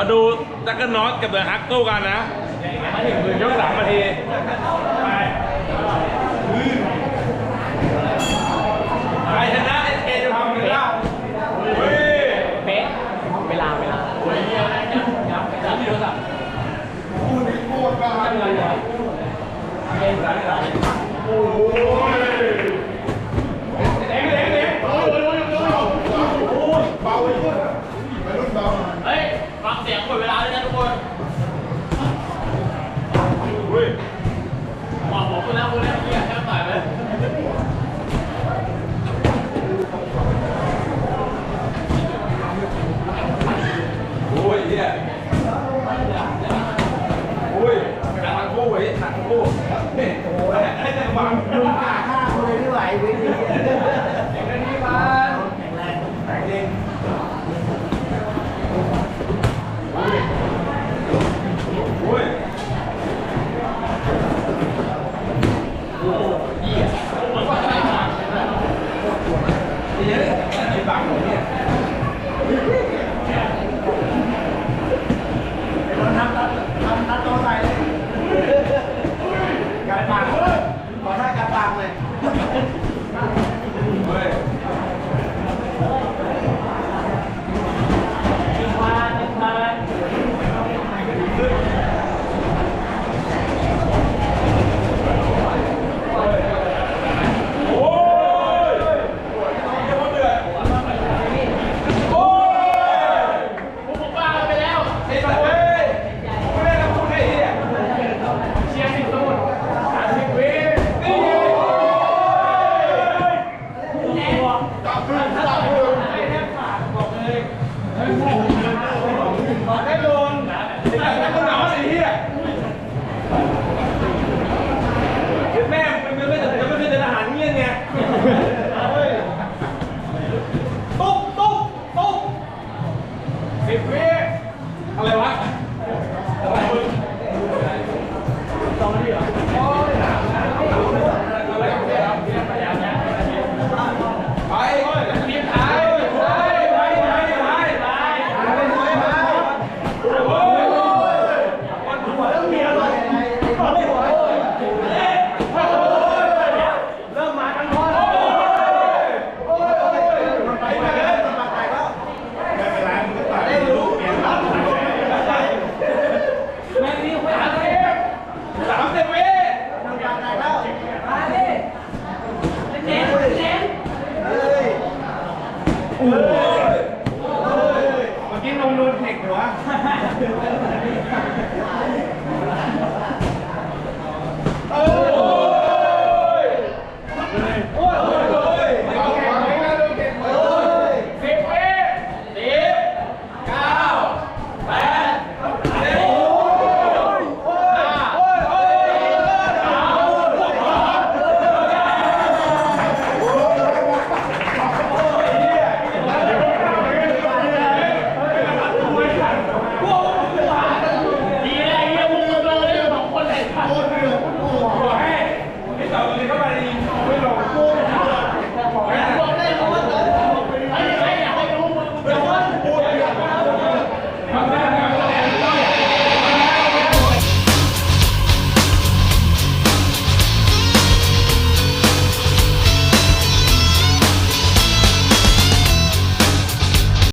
มาดูดักเกิลน็อตกับเดอะฮักตู้กันนะ มาถึงยกสามนาทีไปไปชนะเอสเอจะทำกันแล้วเป๊ะเวลาเวลาโอ้ยเนี่ยยับยับที่โทรศัพท์คู่นี้โคตรบ้าเลยเก่งสายสายโอ้ย คู่ไว้หนังคู่โอ้โหวางลุงป่าฆ่าคนเลยไม่ไหวเวทีอย่างนี้มัแข็งแรงแข็งจริงโอ้ยโอ้ยเหี้ยวเนี่ยไอ้บังเนี่ย Thank you. วะ